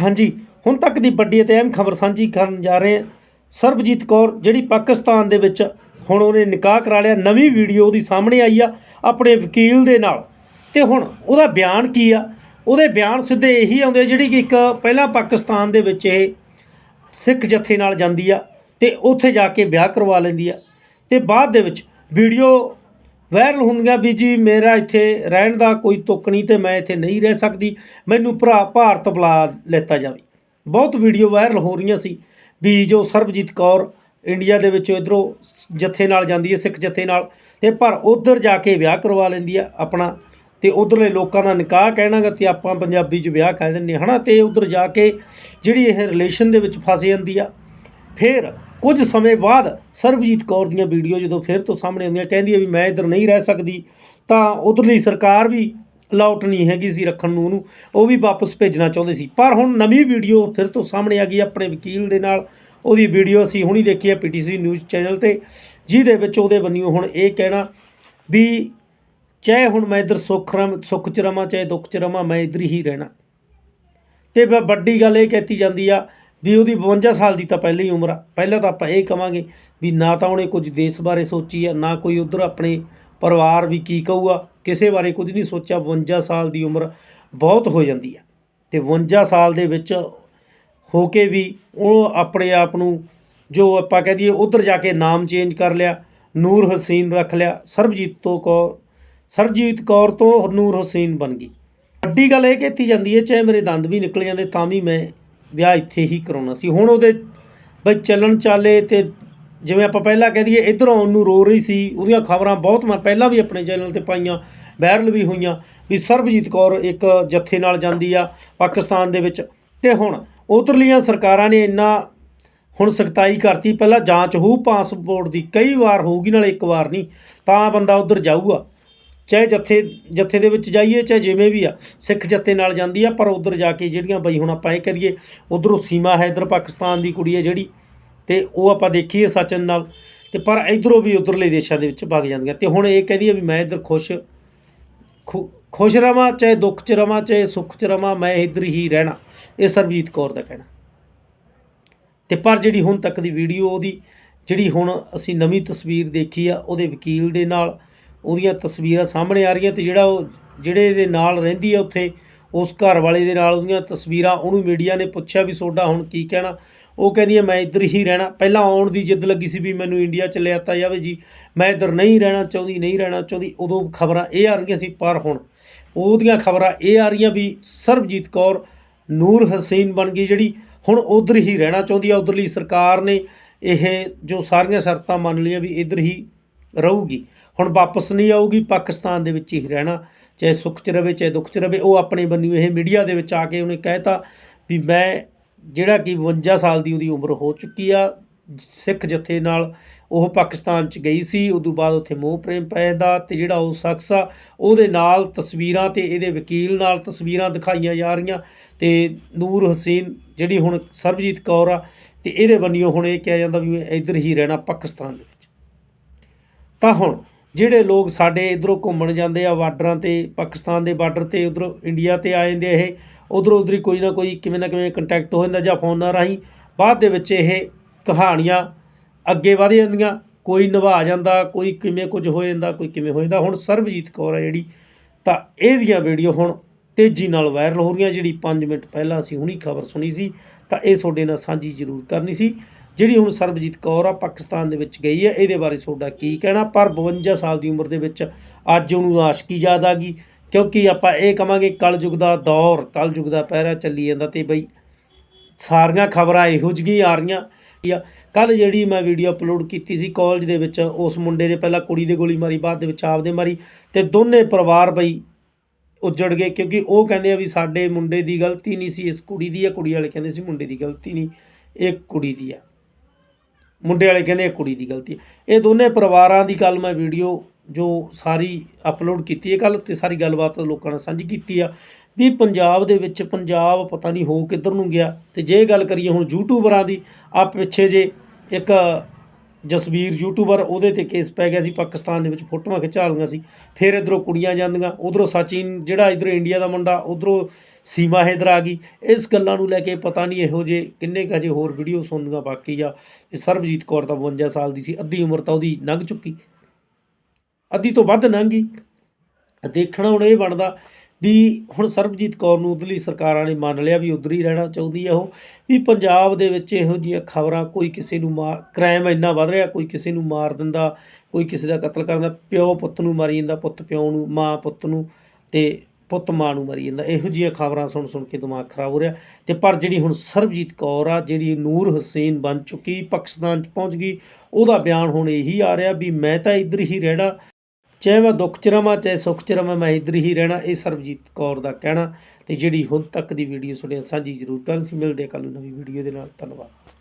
ਹਾਂਜੀ, ਹੁਣ ਤੱਕ ਦੀ ਵੱਡੀ ਅਤੇ ਅਹਿਮ ਖਬਰ ਸਾਂਝੀ ਕਰਨ ਜਾ ਰਹੇ ਹਾਂ। ਸਰਬਜੀਤ ਕੌਰ, ਜਿਹੜੀ ਪਾਕਿਸਤਾਨ ਦੇ ਵਿੱਚ ਹੁਣ ਉਹਨੇ ਨਿਕਾਹ ਕਰਾ ਲਿਆ, ਨਵੀਂ ਵੀਡੀਓ ਉਹਦੀ ਸਾਹਮਣੇ ਆਈ ਆ ਆਪਣੇ ਵਕੀਲ ਦੇ ਨਾਲ। ਤੇ ਹੁਣ ਉਹਦਾ ਬਿਆਨ ਕੀ ਆ? ਉਹਦੇ ਬਿਆਨ ਸਿੱਧੇ ਇਹੀ ਆਉਂਦੇ ਜਿਹੜੀ ਕਿ ਇੱਕ ਪਹਿਲਾਂ ਪਾਕਿਸਤਾਨ ਦੇ ਵਿੱਚ ਇਹ ਸਿੱਖ ਜਥੇ ਨਾਲ ਜਾਂਦੀ ਆ ਤੇ ਉੱਥੇ ਜਾ ਕੇ ਵਿਆਹ ਕਰਵਾ ਲੈਂਦੀ ਆ। ਤੇ ਬਾਅਦ ਦੇ ਵਿੱਚ ਵੀਡੀਓ ਵਾਇਰਲ ਹੁੰਦੀਆਂ ਵੀ ਜੀ ਮੇਰਾ ਇੱਥੇ ਰਹਿਣ ਦਾ ਕੋਈ ਤੁੱਕ ਨਹੀਂ ਤੇ ਮੈਂ ਇੱਥੇ ਨਹੀਂ ਰਹਿ ਸਕਦੀ। ਮੈਨੂੰ ਭਰਾ ਭਾਰਤ ਬੁਲਾ ਲੈਤਾ ਜਾਵੇ। ਬਹੁਤ ਵੀਡੀਓ ਵਾਇਰਲ ਹੋ ਰਹੀਆਂ ਸੀ ਵੀ ਜੋ ਸਰਬਜੀਤ ਕੌਰ ਇੰਡੀਆ ਦੇ ਵਿੱਚ ਇਧਰੋਂ ਜਥੇ ਨਾਲ ਜਾਂਦੀ ਹੈ, ਸਿੱਖ ਜਥੇ ਨਾਲ ਤੇ ਪਰ ਉਧਰ ਜਾ ਕੇ ਵਿਆਹ ਕਰਵਾ ਲੈਂਦੀ ਆ ਆਪਣਾ ਤੇ ਉਧਰਲੇ ਲੋਕਾਂ ਦਾ ਨਿਕਾਹ ਕਹਿਣਾਗਾ ਤੇ ਆਪਾਂ ਪੰਜਾਬੀ 'ਚ ਵਿਆਹ ਕਹਿ ਦਿੰਦੇ ਹਾਂ, ਹਨਾ? ਤੇ ਉਧਰ ਜਾ ਕੇ ਜਿਹੜੀ ਇਹ ਰਿਲੇਸ਼ਨ ਦੇ ਵਿੱਚ ਫਸ ਜਾਂਦੀ ਆ। ਫਿਰ ਕੁਝ ਸਮੇਂ ਬਾਅਦ ਸਰਬਜੀਤ ਕੌਰ ਦੀਆਂ ਵੀਡੀਓ ਜਦੋਂ ਫਿਰ ਤੋਂ ਸਾਹਮਣੇ ਆਉਂਦੀਆਂ, ਕਹਿੰਦੀ ਹੈ ਵੀ ਮੈਂ ਇੱਧਰ ਨਹੀਂ ਰਹਿ ਸਕਦੀ, ਤਾਂ ਉਧਰਲੀ ਸਰਕਾਰ ਵੀ ਲਾਉਟ ਨਹੀਂ ਹੈਗੀ ਸੀ ਰੱਖਣ ਨੂੰ ਉਹਨੂੰ, ਉਹ ਵੀ ਵਾਪਸ ਭੇਜਣਾ ਚਾਹੁੰਦੇ ਸੀ। ਪਰ ਹੁਣ ਨਵੀਂ ਵੀਡੀਓ ਫਿਰ ਤੋਂ ਸਾਹਮਣੇ ਆ ਗਈ ਆਪਣੇ ਵਕੀਲ ਦੇ ਨਾਲ। ਉਹਦੀ ਵੀਡੀਓ ਅਸੀਂ ਹੁਣੀ ਦੇਖੀ ਹੈ ਪੀਟੀਸੀ ਨਿਊਜ਼ ਚੈਨਲ ਤੇ, ਜਿਹਦੇ ਵਿੱਚ ਉਹਦੇ ਬੰਨਿਓ ਹੁਣ ਇਹ ਕਹਿਣਾ ਵੀ ਚਾਹੇ ਹੁਣ ਮੈਂ ਇੱਧਰ ਸੁੱਖ ਰਮ, ਸੁੱਖ ਚ ਰਵਾਂ, ਚਾਹੇ ਦੁੱਖ ਚ ਰਵਾਂ, ਮੈਂ ਇੱਧਰ ਹੀ ਰਹਿਣਾ। ਤੇ ਵੱਡੀ ਗੱਲ ਇਹ ਕਹਿਤੀ ਜਾਂਦੀ ਆ ਵੀ ਉਹਦੀ 52 ਸਾਲ ਦੀ ਤਾਂ ਪਹਿਲਾਂ ਹੀ ਉਮਰ ਆ। ਪਹਿਲਾਂ ਤਾਂ ਆਪਾਂ ਇਹ ਕਵਾਂਗੇ ਵੀ ਨਾ ਤਾਂ ਉਹਨੇ ਕੁਝ ਦੇਸ਼ ਬਾਰੇ ਸੋਚੀ ਆ, ਨਾ ਕੋਈ ਉਧਰ ਆਪਣੇ ਪਰਿਵਾਰ ਵੀ ਕੀ ਕਹੂਗਾ। ਕਿਸੇ ਬਾਰੇ ਕੁਝ ਨਹੀਂ ਸੋਚਿਆ 52 ਸਾਲ ਦੀ ਉਮਰ ਬਹੁਤ ਹੋ ਜਾਂਦੀ ਆ। ਤੇ 52 ਸਾਲ ਦੇ ਵਿੱਚ ਹੋ ਕੇ ਵੀ ਉਹ ਆਪਣੇ ਆਪ ਨੂੰ ਜੋ ਆਪਾਂ ਕਹਿ ਦਈਏ, ਉਧਰ ਜਾ ਕੇ ਨਾਮ ਚੇਂਜ ਕਰ ਲਿਆ, ਨੂਰ ਹਸੀਨ ਰੱਖ ਲਿਆ। ਸਰਬਜੀਤ ਤੋਂ ਕੌਰ ਸਰਜੀਤ ਕੌਰ ਤੋਂ ਨੂਰ ਹੁਸੈਨ ਬਣ ਗਈ। ਵੱਡੀ ਗੱਲ ਇਹ ਕੀਤੀ ਜਾਂਦੀ ਹੈ, ਚਾਹੇ ਮੇਰੇ ਦੰਦ ਵੀ ਨਿਕਲ ਜਾਂਦੇ ਤਾਂ ਵੀ ਮੈਂ ਵਿਆਹ ਇੱਥੇ ਹੀ ਕਰਾਉਣਾ ਸੀ। ਹੁਣ ਉਹਦੇ ਬਈ ਚੱਲਣ ਚਾਲੇ ਤੇ ਜਿਵੇਂ ਆਪਾਂ ਪਹਿਲਾਂ ਕਹਿ ਦਈਏ, ਇੱਧਰ ਆਉਣ ਨੂੰ ਰੋ ਰਹੀ ਸੀ। ਉਹਦੀਆਂ ਖਬਰਾਂ ਬਹੁਤ ਮੈਂ ਪਹਿਲਾਂ ਵੀ ਆਪਣੇ ਚੈਨਲ ਤੇ ਪਾਈਆਂ ਵਾਇਰਲ ਵੀ ਹੋਈਆਂ ਵੀ ਸਰਬਜੀਤ ਕੌਰ ਇੱਕ ਜੱਥੇ ਨਾਲ ਜਾਂਦੀ ਆ ਪਾਕਿਸਤਾਨ ਦੇ ਵਿੱਚ। ਤੇ ਹੁਣ ਉਧਰਲੀਆਂ ਸਰਕਾਰਾਂ ਨੇ ਇੰਨਾ ਹੁਣ ਸਖਤਾਈ ਕਰਤੀ, ਪਹਿਲਾਂ ਜਾਂਚ ਹੋਊ ਪਾਸਪੋਰਟ ਦੀ ਕਈ ਵਾਰ ਹੋਊਗੀ, ਨਾਲ ਇੱਕ ਵਾਰ ਨਹੀਂ, ਤਾਂ ਬੰਦਾ ਉਧਰ ਜਾਊਗਾ। ਚਾਹੇ ਜੱਥੇ ਜੱਥੇ ਦੇ ਵਿੱਚ ਜਾਈਏ, ਚਾਹੇ ਜਿਵੇਂ ਵੀ ਆ, ਸਿੱਖ ਜੱਥੇ ਨਾਲ ਜਾਂਦੀ ਆ, ਪਰ ਉਧਰ ਜਾ ਕੇ ਜਿਹੜੀਆਂ ਬਈ ਹੁਣ ਆਪਾਂ ਇਹ ਕਰੀਏ, ਉਧਰੋਂ ਸੀਮਾ ਹੈ ਇਧਰ ਪਾਕਿਸਤਾਨ ਦੀ ਕੁੜੀ ਹੈ ਜਿਹੜੀ, ਤੇ ਉਹ ਆਪਾਂ ਦੇਖੀਏ ਸਚਨ ਨਾਲ, ਤੇ ਪਰ ਇਧਰੋਂ ਵੀ ਉਧਰਲੇ ਦੇਸ਼ਾਂ ਦੇ ਵਿੱਚ ਵਗ ਜਾਂਦੀਆਂ। ਤੇ ਹੁਣ ਇਹ ਕਹਦੀ ਆ ਵੀ ਮੈਂ ਇਧਰ ਖੁਸ਼, ਖੁ- ਖੁਸ਼ ਰਵਾਂ, ਚਾਹੇ ਦੁੱਖ 'ਚ ਰਵਾਂ, ਚਾਹੇ ਸੁੱਖ 'ਚ ਰਵਾਂ, ਮੈਂ ਇਧਰ ਹੀ ਰਹਿਣਾ। ਇਹ ਸਰਬਜੀਤ ਕੌਰ ਦਾ ਕਹਿਣਾ। ਤੇ ਪਰ ਜਿਹੜੀ ਹੁਣ ਤੱਕ ਦੀ ਵੀਡੀਓ ਉਹਦੀ, ਜਿਹੜੀ ਹੁਣ ਅਸੀਂ ਨਵੀਂ ਤਸਵੀਰ ਦੇਖੀ ਆ, ਉਹਦੇ ਵਕੀਲ ਦੇ ਨਾਲ ਉਹਦੀਆਂ ਤਸਵੀਰਾਂ ਸਾਹਮਣੇ ਆ ਰਹੀਆਂ ਤੇ ਜਿਹੜਾ ਉਹ, ਜਿਹੜੇ ਦੇ ਨਾਲ ਰਹਿੰਦੀ ਆ ਉੱਥੇ, ਉਸ ਘਰ ਵਾਲੇ ਦੇ ਨਾਲ ਉਹਦੀਆਂ ਤਸਵੀਰਾਂ, ਉਹਨੂੰ ਮੀਡੀਆ ਨੇ ਪੁੱਛਿਆ ਵੀ ਤੁਹਾਡਾ ਹੁਣ ਕੀ ਕਹਿਣਾ। ਉਹ ਕਹਿੰਦੀ ਹੈ ਮੈਂ ਇੱਧਰ ਹੀ ਰਹਿਣਾ। ਪਹਿਲਾਂ ਆਉਣ ਦੀ ਜਿੱਦ ਲੱਗੀ ਸੀ ਵੀ ਮੈਨੂੰ ਇੰਡੀਆ ਚ ਲਿਆਤਾ ਜਾਵੇ ਜੀ। ਮੈਂ ਇੱਧਰ ਨਹੀਂ ਰਹਿਣਾ ਚਾਹੁੰਦੀ, ਨਹੀਂ ਰਹਿਣਾ ਚਾਹੁੰਦੀ। ਉਦੋਂ ਖਬਰਾਂ ਇਹ ਆ ਰਹੀਆਂ ਸੀ, ਪਰ ਹੁਣ ਉਹਦੀਆਂ ਖਬਰਾਂ ਇਹ ਆ ਰਹੀਆਂ ਵੀ ਸਰਬਜੀਤ ਕੌਰ ਨੂਰ ਹਸੀਨ ਬਣ ਗਈ ਜਿਹੜੀ ਹੁਣ ਉਧਰ ਹੀ ਰਹਿਣਾ ਚਾਹੁੰਦੀ ਆ। ਉਧਰਲੀ ਸਰਕਾਰ ਨੇ ਇਹ ਜੋ ਸਾਰੀਆਂ ਸ਼ਰਤਾਂ ਮੰਨ ਲਈਆਂ ਵੀ ਇੱਧਰ ਹੀ ਰਹੂਗੀ। ਹੁਣ ਵਾਪਸ ਨਹੀਂ ਆਊਗੀ, ਪਾਕਿਸਤਾਨ ਦੇ ਵਿੱਚ ਹੀ ਰਹਿਣਾ, ਚਾਹੇ ਸੁੱਖ ਚ ਰਵੇ, ਚਾਹੇ ਦੁੱਖ ਚ ਰਵੇ, ਉਹ ਆਪਣੇ ਬੰਨਿਓ, ਇਹ ਮੀਡੀਆ ਦੇ ਵਿੱਚ ਆ ਕੇ ਉਹਨੇ ਕਹਿਤਾ ਵੀ ਮੈਂ ਜਿਹੜਾ ਕਿ 52 ਸਾਲ ਦੀ ਉਹਦੀ ਉਮਰ ਹੋ ਚੁੱਕੀ ਆ, ਸਿੱਖ ਜਥੇ ਨਾਲ ਉਹ ਪਾਕਿਸਤਾਨ ਚ ਗਈ ਸੀ, ਉਦੋਂ ਬਾਅਦ ਉੱਥੇ ਮੋਹ ਪ੍ਰੇਮ ਪੈਦਾ ਤੇ ਜਿਹੜਾ ਉਹ ਸ਼ਖਸ ਆ, ਉਹਦੇ ਨਾਲ ਤਸਵੀਰਾਂ ਤੇ ਇਹਦੇ ਵਕੀਲ ਨਾਲ ਤਸਵੀਰਾਂ ਦਿਖਾਈਆਂ ਜਾ ਰਹੀਆਂ ਤੇ ਨੂਰ ਹਸੀਨ ਜਿਹੜੀ ਹੁਣ ਸਰਬਜੀਤ ਕੌਰ ਆ ਤੇ ਇਹਦੇ ਬੰਨਿਓ ਹੁਣ ਇਹ ਕਿਹਾ ਜਾਂਦਾ ਵੀ ਮੈਂ ਇੱਧਰ ਹੀ ਰਹਿਣਾ ਪਾਕਿਸਤਾਨ ਦੇ ਵਿੱਚ। ਤਾਂ ਹੁਣ ਜਿਹੜੇ ਲੋਕ ਸਾਡੇ ਇਧਰੋਂ ਘੁੰਮਣ ਜਾਂਦੇ ਆ ਬਾਰਡਰਾਂ ਤੇ, ਪਾਕਿਸਤਾਨ ਦੇ ਬਾਰਡਰ ਤੇ, ਉਧਰੋਂ ਇੰਡੀਆ ਤੇ ਆ ਜਾਂਦੇ ਇਹ, ਉਧਰੋਂ ਉਧਰੀ ਕੋਈ ਨਾ ਕੋਈ ਕਿਵੇਂ ਨਾ ਕਿਵੇਂ ਕੰਟੈਕਟ ਹੋ ਜਾਂਦਾ ਜਾਂ ਫੋਨਾਂ ਰਾਹੀਂ, ਬਾਅਦ ਦੇ ਵਿੱਚ ਇਹ ਕਹਾਣੀਆਂ ਅੱਗੇ ਵਧ ਜਾਂਦੀਆਂ, ਕੋਈ ਨਿਭਾ ਜਾਂਦਾ, ਕੋਈ ਕਿਵੇਂ ਕੁਝ ਹੋ ਜਾਂਦਾ, ਕੋਈ ਕਿਵੇਂ ਹੋ ਜਾਂਦਾ। ਹੁਣ ਸਰਬਜੀਤ ਕੌਰ ਆ ਜਿਹੜੀ, ਤਾਂ ਇਹਦੀਆਂ ਵੀਡੀਓ ਹੁਣ ਤੇਜ਼ੀ ਨਾਲ ਵਾਇਰਲ ਹੋ ਰਹੀਆਂ, ਜਿਹੜੀ 5 ਮਿੰਟ ਪਹਿਲਾਂ ਅਸੀਂ ਹੁਣੀ ਖਬਰ ਸੁਣੀ ਸੀ, ਤਾਂ ਇਹ ਤੁਹਾਡੇ ਨਾਲ ਸਾਂਝੀ ਜ਼ਰੂਰ ਕਰਨੀ ਸੀ। ਜਿਹੜੀ ਹੁਣ ਸਰਬਜੀਤ ਕੌਰ ਆ ਪਾਕਿਸਤਾਨ ਦੇ ਵਿੱਚ ਗਈ ਹੈ ਇਹਦੇ ਬਾਰੇ ਤੁਹਾਡਾ ਕੀ ਕਹਿਣਾ? ਪਰ 52 ਸਾਲ ਦੀ ਉਮਰ ਦੇ ਵਿੱਚ ਅੱਜ ਉਹਨੂੰ ਆਸ਼ਕੀ ਯਾਦ ਆ ਗਈ, ਕਿਉਂਕਿ ਆਪਾਂ ਇਹ ਕਵਾਂਗੇ ਕਲਯੁਗ ਦਾ ਦੌਰ, ਕਲਯੁਗ ਦਾ ਪਹਿਰਾ ਚੱਲੀ ਜਾਂਦਾ ਤੇ ਬਈ ਸਾਰੀਆਂ ਖਬਰਾਂ ਇਹੋ ਜਿਹੀਆਂ ਆ ਰਹੀਆਂ। ਕੱਲ ਜਿਹੜੀ ਮੈਂ ਵੀਡੀਓ ਅਪਲੋਡ ਕੀਤੀ ਸੀ ਕਾਲਜ ਦੇ ਵਿੱਚ, ਉਸ ਮੁੰਡੇ ਨੇ ਪਹਿਲਾਂ ਕੁੜੀ ਦੇ ਗੋਲੀ ਮਾਰੀ, ਬਾਅਦ ਦੇ ਵਿੱਚ ਆਪਦੇ ਮਾਰੀ ਤੇ ਦੋਨੇ ਪਰਿਵਾਰ ਬਈ ਉੱਜੜ ਗਏ, ਕਿਉਂਕਿ ਉਹ ਕਹਿੰਦੇ ਆ ਵੀ ਸਾਡੇ ਮੁੰਡੇ ਦੀ ਗਲਤੀ ਨਹੀਂ ਸੀ, ਇਸ ਕੁੜੀ ਦੀ ਆ, ਕੁੜੀ ਵਾਲੇ ਕਹਿੰਦੇ ਸੀ ਮੁੰਡੇ ਦੀ ਗਲਤੀ ਨਹੀਂ, ਇਹ ਕੁੜੀ ਦੀ ਆ। ਮੁੰਡੇ ਵਾਲੇ ਕਹਿੰਦੇ ਇਹ ਕੁੜੀ ਦੀ ਗਲਤੀ ਹੈ। ਇਹ ਦੋਨੇ ਪਰਿਵਾਰਾਂ ਦੀ ਗੱਲ ਮੈਂ ਵੀਡੀਓ ਜੋ ਸਾਰੀ ਅਪਲੋਡ ਕੀਤੀ ਹੈ ਕੱਲ ਤੇ ਸਾਰੀ ਗੱਲਬਾਤ ਲੋਕਾਂ ਨਾਲ ਸਾਂਝੀ ਕੀਤੀ ਆ ਵੀ ਪੰਜਾਬ ਦੇ ਵਿੱਚ ਪੰਜਾਬ ਪਤਾ ਨਹੀਂ ਹੋ ਕਿੱਧਰ ਨੂੰ ਗਿਆ ਤੇ ਜੇ ਗੱਲ ਕਰੀਏ ਹੁਣ ਯੂਟਿਊਬਰਾਂ ਦੀ ਆ ਪਿੱਛੇ ਜੇ ਇੱਕ ਜਸਵੀਰ ਯੂਟਿਊਬਰ ਉਹਦੇ ਤੇ ਕੇਸ ਪੈ ਗਿਆ ਸੀ, ਪਾਕਿਸਤਾਨ ਦੇ ਵਿੱਚ ਫੋਟੋਆਂ ਖਿਚਾ ਲਈਆਂ ਸੀ, ਫਿਰ ਇਧਰੋਂ ਕੁੜੀਆਂ ਜਾਂਦੀਆਂ, ਉਧਰੋਂ ਸਚਿਨ ਜਿਹੜਾ ਇਧਰ ਇੰਡੀਆ ਦਾ ਮੁੰਡਾ, ਉਧਰੋਂ ਸੀਮਾ ਹੈਦਰ ਆ ਗਈ। ਇਸ ਗੱਲਾਂ ਨੂੰ ਲੈ ਕੇ ਪਤਾ ਨਹੀਂ ਇਹੋ ਜਿਹੇ ਕਿੰਨੇ ਕੁ ਅਜੇ ਹੋਰ ਵੀਡੀਓ ਸੁਣਨੀਆਂ ਬਾਕੀ ਆ ਇਹ ਸਰਬਜੀਤ ਕੌਰ ਤਾਂ 52 ਸਾਲ ਦੀ ਸੀ, ਅੱਧੀ ਉਮਰ ਤਾਂ ਉਹਦੀ ਲੰਘ ਚੁੱਕੀ। ਅੱਧੀ ਤੋਂ ਵੱਧ ਲੰਘ ਗਈ। ਦੇਖਣਾ ਹੁਣ ਇਹ ਬਣਦਾ ਵੀ ਹੁਣ ਸਰਬਜੀਤ ਕੌਰ ਨੂੰ ਉਧਰਲੀ ਸਰਕਾਰਾਂ ਨੇ ਮੰਨ ਲਿਆ ਵੀ ਉਧਰ ਹੀ ਰਹਿਣਾ ਚਾਹੁੰਦੀ ਆ ਉਹ, ਵੀ ਪੰਜਾਬ ਦੇ ਵਿੱਚ ਇਹੋ ਜਿਹੀਆਂ ਖਬਰਾਂ ਕੋਈ ਕਿਸੇ ਨੂੰ ਮਾਰ ਕ੍ਰਾਈਮ ਇੰਨਾ ਵੱਧ ਰਿਹਾ, ਕੋਈ ਕਿਸੇ ਨੂੰ ਮਾਰ ਦਿੰਦਾ, ਕੋਈ ਕਿਸੇ ਦਾ ਕਤਲ ਕਰਦਾ, ਪਿਓ ਪੁੱਤ ਨੂੰ ਮਾਰੀ ਜਾਂਦਾ, ਪੁੱਤ ਪਿਓ ਨੂੰ, ਮਾਂ ਪੁੱਤ ਨੂੰ ਤੇ ਪੁੱਤ ਮਾਂ ਨੂੰ ਮਰੀ ਜਾਂਦਾ। ਇਹੋ ਜਿਹੀਆਂ ਖਬਰਾਂ ਸੁਣ ਸੁਣ ਕੇ ਦਿਮਾਗ ਖਰਾਬ ਹੋ ਰਿਹਾ। ਤੇ ਪਰ ਜਿਹੜੀ ਹੁਣ ਸਰਬਜੀਤ ਕੌਰ ਆ, ਜਿਹੜੀ ਨੂਰ ਹੁਸੈਨ ਬਣ ਚੁੱਕੀ, ਪਾਕਿਸਤਾਨ ਚ ਪਹੁੰਚ ਗਈ, ਉਹਦਾ ਬਿਆਨ ਹੁਣ ਇਹੀ ਆ ਰਿਹਾ ਵੀ ਮੈਂ ਤਾਂ ਇੱਧਰ ਹੀ ਰਹਿਣਾ। ਚਾਹੇ ਮੈਂ ਦੁੱਖ ਚ ਰਵਾਂ, ਚਾਹੇ ਸੁੱਖ ਚ ਰਵਾਂ, ਮੈਂ ਇੱਧਰ ਹੀ ਰਹਿਣਾ, ਇਹ ਸਰਬਜੀਤ ਕੌਰ ਦਾ ਕਹਿਣਾ। ਤੇ ਜਿਹੜੀ ਹੁਣ ਤੱਕ ਦੀ ਵੀਡੀਓ ਸੁਣਿਆ ਸਾਂਝੀ ਜ਼ਰੂਰ ਕਰਨ ਸੀ। ਮਿਲਦੇ ਕੱਲ ਨੂੰ ਨਵੀਂ ਵੀਡੀਓ ਦੇ ਨਾਲ। ਧੰਨਵਾਦ।